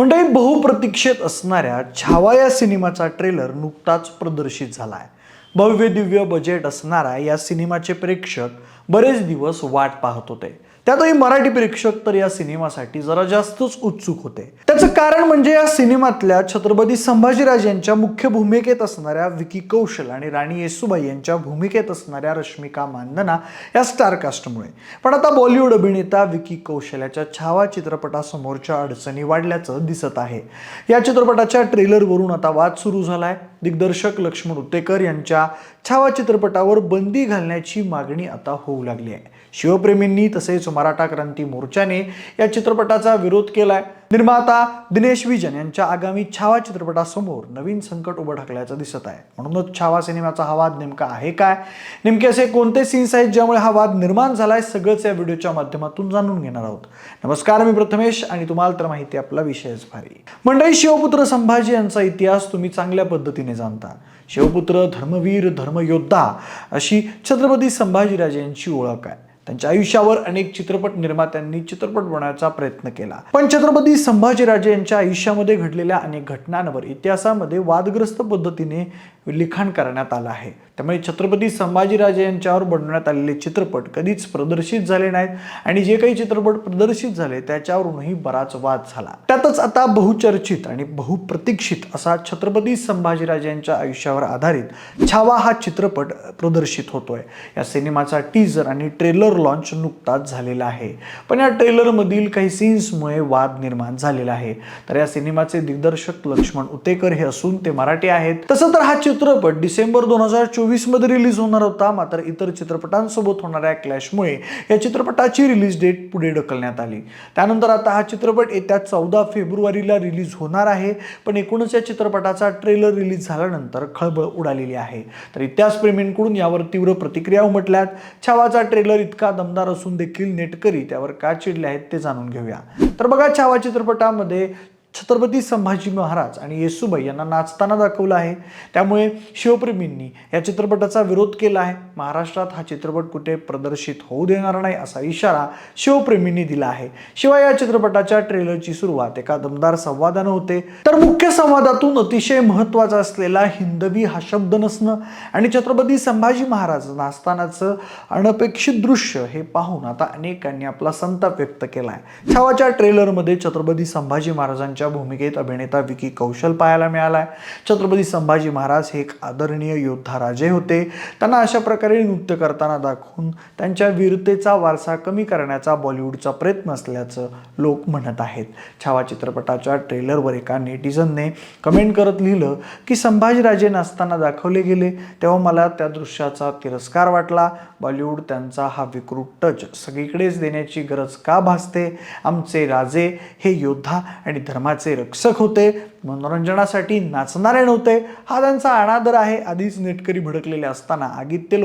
मंडळी बहुप्रतीक्षित असणाऱ्या छावा या सिनेमाचा ट्रेलर नुकताच प्रदर्शित झाला आहे भव्य दिव्य बजेट असणारा या सिनेमाचे प्रेक्षक बरेच दिवस वाट पाहत होते. त्यातही मराठी प्रेक्षक तर या सिनेमासाठी जरा जास्तच उत्सुक होते. त्याचं कारण म्हणजे या सिनेमातल्या छत्रपती संभाजीराज यांच्या मुख्य भूमिकेत असणाऱ्या विकी कौशल आणि राणी येसुबाई यांच्या भूमिकेत असणाऱ्या रश्मिका मानधना या स्टारकास्टमुळे पण आता बॉलिवूड अभिनेता विकी कौशल्याच्या छावा चित्रपटासमोरच्या अडचणी वाढल्याचं दिसत आहे. या चित्रपटाच्या ट्रेलरवरून आता वाद सुरू झालाय. दिग्दर्शक लक्ष्मण उत्तेकर यांच्या छावा चित्रपटावर बंदी घालण्याची मागणी आता होऊ लागली आहे. शिवप्रेमींनी तसेच मराठा क्रांती मोर्चाने या चित्रपटाचा विरोध केला आहे निर्माता दिनेश विजन यांच्या आगामी छावा चित्रपटासमोर नवीन संकट उभं ढकलायचं दिसत आहे. म्हणूनच छावा सिनेमाचा हा वाद नेमका आहे काय? नेमके असे कोणते सीन्स आहेत ज्यामुळे हा वाद निर्माण झालाय? सगळंच या व्हिडिओच्या माध्यमातून जाणून घेणार आहोत. नमस्कार मी प्रथमेश आणि तुम्हाला तर माहिती आपला विषयच भारी. मंडळी शिवपुत्र संभाजी यांचा इतिहास तुम्ही चांगल्या पद्धतीने जाणता. शिवपुत्र धर्मवीर धर्मयोद्धा अशी छत्रपती संभाजीराजे यांची ओळख आहे. त्यांच्या आयुष्यावर अनेक चित्रपट निर्मात्यांनी चित्रपट बनवण्याचा प्रयत्न केला. पण छत्रपती संभाजीराजे यांच्या आयुष्यामध्ये घडलेल्या अनेक घटनांवर इतिहासामध्ये वादग्रस्त पद्धतीने लिखाण करण्यात आलं आहे. त्यामुळे छत्रपती संभाजीराजे यांच्यावर बनवण्यात आलेले चित्रपट कधीच प्रदर्शित झाले नाहीत आणि जे काही चित्रपट प्रदर्शित झाले त्याच्यावरूनही बराच वाद झाला. त्यातच आता बहुचर्चित आणि बहुप्रतीक्षित असा छत्रपती संभाजीराजे यांच्या आयुष्यावर आधारित छावा हा चित्रपट प्रदर्शित होतोय. या सिनेमाचा टीजर आणि ट्रेलर लॉन्च नुकताच झालेला आहे. पण या ट्रेलरमधील काही सीन्समुळे वाद निर्माण झालेला आहे. तर या सिनेमाचे दिग्दर्शक लक्ष्मण उतेकर हे असून ते मराठी आहेत. तसं तर हा चित्रपट डिसेंबर दोन हजार चोवीस मध्ये रिलीज होणार होता मात्र इतर चित्रपटांसोबत होणाऱ्या क्लॅशमुळे या चित्रपटाची रिलीज डेट पुढे ढकलण्यात आली. त्यानंतर आता हा चित्रपट येत्या चौदा फेब्रुवारीला रिलीज होणार आहे पण एकूणच या चित्रपटाचा ट्रेलर रिलीज झाल्यानंतर खळबळ उडालेली आहे. तर इतिहासप्रेमींकडून यावर तीव्र प्रतिक्रिया उमटल्यात. छावाचा ट्रेलर इतका दमदार असून देखील नेटकरी त्यावर का चिडले आहेत ते जाणून घेऊया. तर बघा छावा चित्रपटामध्ये छत्रपती संभाजी महाराज आणि येसुबाई यांना नाचताना दाखवलं आहे. त्यामुळे शिवप्रेमींनी या चित्रपटाचा विरोध केला आहे. महाराष्ट्रात हा चित्रपट कुठे प्रदर्शित होऊ देणार नाही असा इशारा शिवप्रेमींनी दिला आहे. शिवाय या चित्रपटाच्या ट्रेलरची सुरुवात एका दमदार संवादानं होते. तर मुख्य संवादातून अतिशय महत्त्वाचा असलेला हिंदवी हा शब्द नसणं आणि छत्रपती संभाजी महाराज नाचतानाचं अनपेक्षित दृश्य हे पाहून आता अनेकांनी आपला संताप व्यक्त केला आहे छावाच्या ट्रेलरमध्ये छत्रपती संभाजी महाराजांच्या भूमिकेत अभिनेता विकी कौशल पाहायला मिळालाय. छत्रपती संभाजी महाराज हे एक आदरणीय योद्धा राजे होते. त्यांना अशा प्रकारे नृत्य करताना दाखवून त्यांच्या वीरतेचा वारसा कमी करण्याचा बॉलिवूडचा प्रयत्न असल्याचं लोक म्हणत आहेत. छावा चित्रपटाच्या ट्रेलरवर एका नेटिझनने कमेंट करत लिहिलं की संभाजीराजे नाचताना दाखवले गेले तेव्हा मला त्या दृश्याचा तिरस्कार वाटला. बॉलिवूड त्यांचा हा विकृत टच सगळीकडेच देण्याची गरज का भासते? आमचे राजे हे योद्धा आणि धर्माचे रक्षक होते मनोरंजनासाठी नाचणारे नव्हते. हा त्यांचा अनादर आहे आधीच नेटकरी भडकलेले असताना आगीत तेल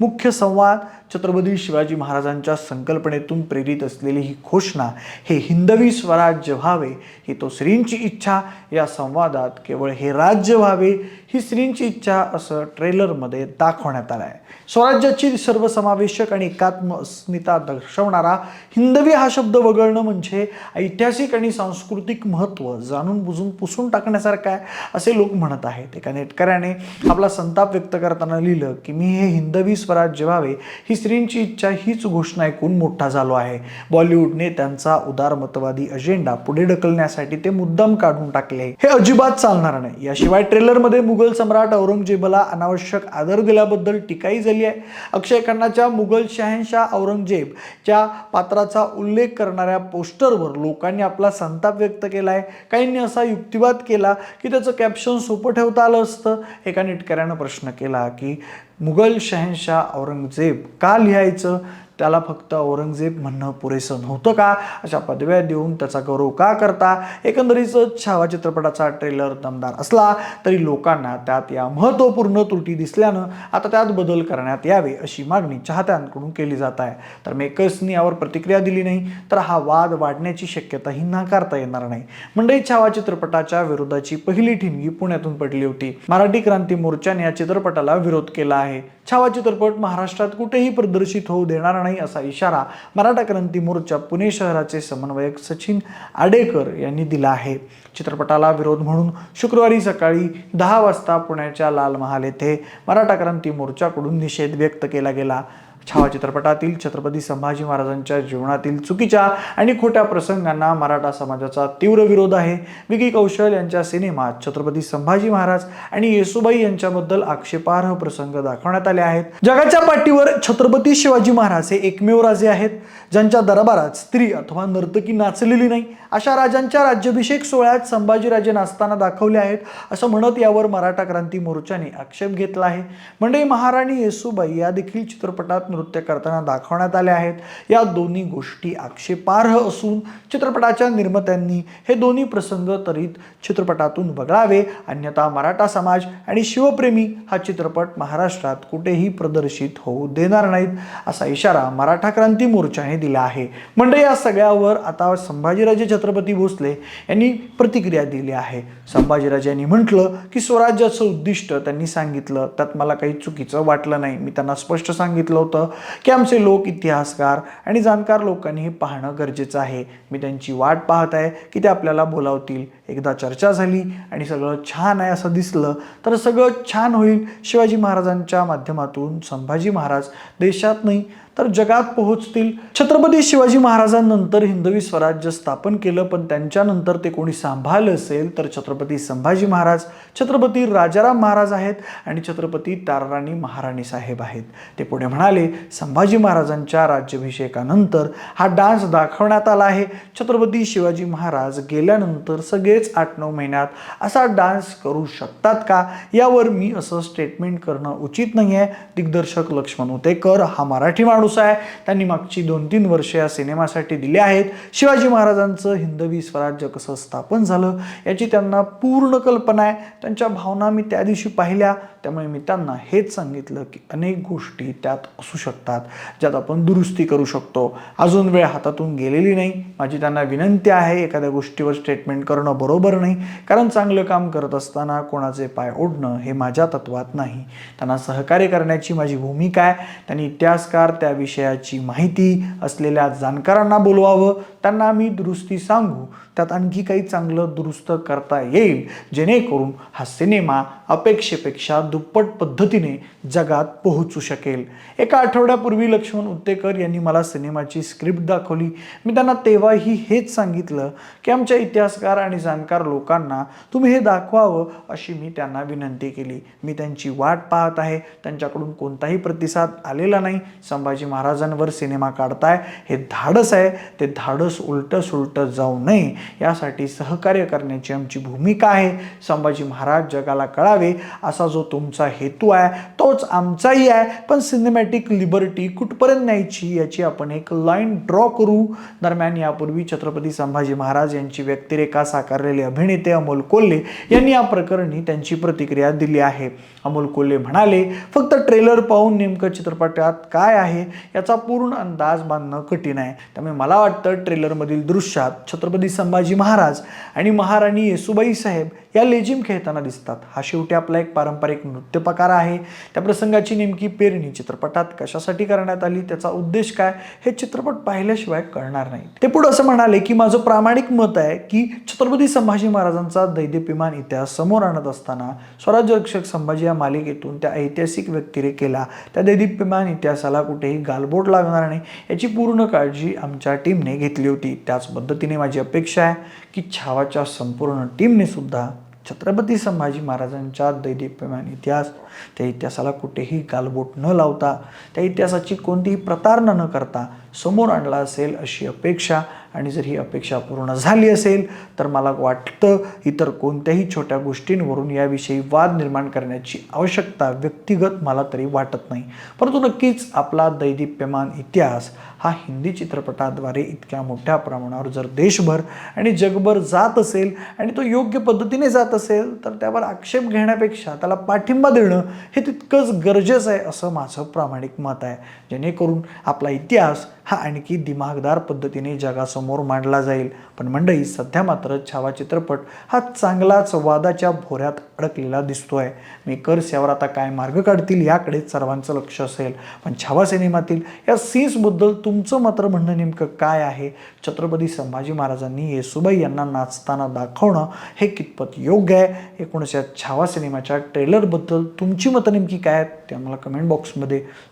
मुख्य संवाद छत्रपती शिवाजी महाराजांच्या संकल्पनेतून प्रेरित असलेली ही घोषणा हे हिंदवी स्वराज्य व्हावे ही तो श्रींची इच्छा या संवादात केवळ हे राज्य व्हावे ही श्रींची इच्छा असं ट्रेलरमध्ये दाखवण्यात आलं आहे स्वराज्याची सर्वसमावेशक आणि एकात्म अस्मिता दर्शवणारा हिंदवी हा शब्द वगळणं म्हणजे ऐतिहासिक आणि सांस्कृतिक सांस्कृतिक महत्त्व जाणून बुजून पुसून टाकण्यासारखं आहे असे लोक म्हणत आहेत. एका नेटकऱ्याने आपला संताप व्यक्त करताना लिहिलं की मी हे हिंदवी स्वराज्य व्हावे ही स्त्रींची इच्छा हीच घोषणा ऐकून मोठा झालो आहे. बॉलिवूडने त्यांचा उदारमतवादी अजेंडा पुढे ढकलण्यासाठी ते मुद्दाम काढून टाकले हे अजिबात चालणार नाही. याशिवाय ट्रेलरमध्ये मुघल सम्राट औरंगजेबाला अनावश्यक आदर दिल्याबद्दल टीकाही झाली आहे. अक्षय खन्नाच्या मुघल शहनशाह औरंगजेबच्या पात्राचा उल्लेख करणाऱ्या पोस्टरवर लोकांनी आपला संताप व्यक्त केला आहे काहींनी असा युक्तिवाद केला की त्याचं कॅप्शन सोपं ठेवता आलं असतं. एका नेटकऱ्यानं प्रश्न केला की मुघल शहनशाह औरंगजेब का लिहायचं? त्याला फक्त औरंगजेब म्हणणं पुरेसं नव्हतं का? अशा पदव्या देऊन त्याचा गौरव का करता? एकंदरीतच छावा चित्रपटाचा ट्रेलर दमदार असला तरी लोकांना त्यात या महत्त्वपूर्ण त्रुटी दिसल्यानं आता त्यात बदल करण्यात यावे अशी मागणी चाहत्यांकडून केली जात आहे. तर मेकर्सनी यावर प्रतिक्रिया दिली नाही तर हा वाद वाढण्याची शक्यताही नाकारता येणार नाही. मंडई छावा चित्रपटाच्या विरोधाची पहिली ठिणगी पुण्यातून पडली होती. मराठी क्रांती मोर्चाने या चित्रपटाला विरोध केला आहे. छावा चित्रपट महाराष्ट्रात कुठेही प्रदर्शित होऊ देणार नाही. नाही असा इशारा मराठा क्रांती मोर्चा पुणे शहराचे समन्वयक सचिन आडेकर यांनी दिला आहे. चित्रपटाला विरोध म्हणून शुक्रवारी सकाळी दहा वाजता पुण्याच्या लाल महाल येथे मराठा क्रांती मोर्चाकडून निषेध व्यक्त केला गेला. छावा चित्रपटातील छत्रपती संभाजी महाराजांच्या जीवनातील चुकीच्या आणि खोट्या प्रसंगांना मराठा समाजाचा तीव्र विरोध आहे. विकी कौशल यांच्या सिनेमात छत्रपती संभाजी महाराज आणि येसुबाई यांच्याबद्दल आक्षेपार्ह प्रसंग दाखवण्यात आले आहेत. जगाच्या पाठीवर छत्रपती शिवाजी महाराज हे एकमेव राजे आहेत. ज्यांच्या दरबारात स्त्री अथवा नर्तकी नाचलेली नाही. अशा राजांच्या राज्याभिषेक सोहळ्यात संभाजीराजे नाचताना दाखवले आहेत. असं म्हणत यावर मराठा क्रांती मोर्चाने आक्षेप घेतला आहे. म्हणजे महाराणी येसुबाई या देखील चित्रपटात नृत्य करताना दाखवण्यात आल्या आहेत. या दोन्ही गोष्टी आक्षेपार्ह असून चित्रपटाच्या निर्मात्यांनी हे दोन्ही प्रसंग त्वरित चित्रपटातून वगळावे अन्यथा मराठा समाज आणि शिवप्रेमी हा चित्रपट महाराष्ट्रात कुठेही प्रदर्शित होऊ देणार नाहीत असा इशारा मराठा क्रांती मोर्चाने दिला आहे. म्हणजे या सगळ्यावर आता संभाजीराजे छत्रपती भोसले यांनी प्रतिक्रिया दिली आहे. संभाजीराजे यांनी म्हटलं की स्वराज्याचं उद्दिष्ट त्यांनी सांगितलं. त्यात मला काही चुकीचं वाटलं नाही. मी त्यांना स्पष्ट सांगितलं होतं. की आमचे लोक इतिहासकार आणि जाणकार लोकांनी हे पाहणं गरजेचं आहे. मी त्यांची वाट पाहत आहे की ते आपल्याला बोलावतील. एकदा चर्चा झाली आणि सगळं छान आहे असं दिसलं तर सगळं छान होईल. शिवाजी महाराजांच्या माध्यमातून संभाजी महाराज देशात नाही तर जगात पोहोचतील. छत्रपती शिवाजी महाराजांनंतर हिंदवी स्वराज्य स्थापन केलं पण त्यांच्यानंतर ते कोणी सांभाळलं असेल तर छत्रपती संभाजी महाराज छत्रपती राजाराम महाराज आहेत आणि छत्रपती ताराराणी महाराणी साहेब आहेत. ते पुढे म्हणाले संभाजी महाराजांच्या राज्याभिषेकानंतर हा डान्स दाखवण्यात आला आहे. छत्रपती शिवाजी महाराज गेल्यानंतर सगळेच आठ नऊ महिन्यात असा डान्स करू शकतात का? यावर मी असं स्टेटमेंट करणं उचित नाही आहे दिग्दर्शक लक्ष्मण उतेकर हा मराठी माणूस आहे. त्यांनी मागची दोन तीन वर्ष या सिनेमासाठी दिली आहेत. शिवाजी महाराजांचं हिंदवी स्वराज्य कसं स्थापन झालं याची त्यांना पूर्ण कल्पना आहे. त्यांच्या भावना मी त्या दिवशी पाहिल्या. त्यामुळे मी त्यांना हेच सांगितलं की अनेक गोष्टी त्यात असू शकतात ज्यात आपण दुरुस्ती करू शकतो. अजून वेळ हातातून गेलेली नाही. माझी त्यांना विनंती आहे एखाद्या गोष्टीवर स्टेटमेंट करणं बरोबर नाही. कारण चांगलं काम करत असताना कोणाचे पाय ओढणं हे माझ्या तत्वात नाही. त्यांना सहकार्य करण्याची माझी भूमिका आहे. त्यांनी इतिहासकार त्या विषयाची माहिती असलेल्या जाणकारांना बोलवावं. त्यांना मी दुरुस्ती सांगू. त्यात आणखी काही चांगलं दुरुस्त करता येईल. जेणेकरून हा सिनेमा अपेक्षेपेक्षा दुप्पट पद्धतीने जगात पोहोचू शकेल. एका आठवड्यापूर्वी लक्ष्मण उत्तेकर यांनी मला सिनेमाची स्क्रिप्ट दाखवली. मी त्यांना तेव्हाही हेच सांगितलं की आमच्या इतिहासकार आणि जाणकार लोकांना तुम्ही हे दाखवावं अशी मी त्यांना विनंती केली. मी त्यांची वाट पाहत आहे. त्यांच्याकडून कोणताही प्रतिसाद आलेला नाही. संभाजी महाराजांवर सिनेमा काढताय. हे धाडस आहे. ते धाडस उलटं सुलटं जाऊ नये. यासाठी सहकार्य करण्याची आमची भूमिका आहे. संभाजी महाराज जगाला कळावे. असा जो तुमचा हेतू आहे तोच आमचाही आहे. पण सिनेमॅटिक लिबर्टी कुठपर्यंत न्यायची याची आपण एक लाईन ड्रॉ करू. दरम्यान यापूर्वी छत्रपती संभाजी महाराज यांची व्यक्तिरेखा साकारलेले अभिनेते अमोल कोल्हे यांनी या प्रकरणी त्यांची प्रतिक्रिया दिली आहे. अमोल कोल्हे म्हणाले फक्त ट्रेलर पाहून नेमकं चित्रपटात काय आहे? याचा पूर्ण अंदाज बांधणं कठीण आहे. त्यामुळे मला वाटतं ट्रेलरमधील दृश्यात छत्रपती संभाजी महाराज आणि महाराणी येसुबाई साहेब या लेझिम खेळताना दिसतात. हा शेवटी आपला एक पारंपरिक नृत्य प्रकार आहे. त्या प्रसंगाची नेमकी पेरणी चित्रपटात कशासाठी करण्यात आली? त्याचा उद्देश काय? हे चित्रपट पाहिल्याशिवाय कळणार नाही. ते पुढे असं म्हणाले की माझं प्रामाणिक मत आहे की छत्रपती संभाजी महाराजांचा दैदिप्यमान इतिहास समोर आणत असताना स्वराज्य रक्षक संभाजी या मालिकेतून त्या ऐतिहासिक व्यक्तिरेखेला त्या दैदिप्यमान इतिहासाला कुठेही गालबोट लागणार नाही याची पूर्ण काळजी आमच्या टीमने घेतली होती. त्याच पद्धतीने माझी अपेक्षा आहे की छावाच्या संपूर्ण टीमने सुद्धा छत्रपती संभाजी महाराजांच्या दैदिप्यमान इतिहास त्या इतिहासाला कुठेही गालबोट न लावता त्या इतिहासाची कोणतीही प्रतारणा न करता समोर आणला असेल अशी अपेक्षा आणि जर ही अपेक्षा पूर्ण झाली असेल तर मला वाटतं इतर कोणत्याही छोट्या गोष्टींवरून याविषयी वाद निर्माण करण्याची आवश्यकता व्यक्तिगत मला तरी वाटत नाही. परंतु नक्कीच आपला दैदिप्यमान इतिहास हा हिंदी चित्रपटाद्वारे इतक्या मोठ्या प्रमाणावर जर देशभर आणि जगभर जात असेल आणि तो योग्य पद्धतीने जात असेल तर त्यावर आक्षेप घेण्यापेक्षा त्याला पाठिंबा देणं हे तितकंच गरजेचं आहे असं माझं प्रामाणिक मत आहे. जेणेकरून आपला इतिहास हा आणखी दिमागदार पद्धतीने जगासमोर समोर मांडला जाईल. पण मंडळी सध्या मात्र छावा चित्रपट हा चांगलाच वादाच्या भोऱ्यात अडकलेला दिसतोय. मेकर्स यावर आता काय मार्ग काढतील याकडे सर्वांचं लक्ष असेल. पण छावा सिनेमातील या सीन्सबद्दल तुमचं मात्र म्हणणं नेमकं काय आहे? छत्रपती संभाजी महाराजांनी येसुबाई यांना नाचताना दाखवणं हे कितपत योग्य आहे? एकूणच या छावा सिनेमाच्या ट्रेलरबद्दल तुमची मतं नेमकी काय आहेत? ते आम्हाला कमेंट बॉक्समध्ये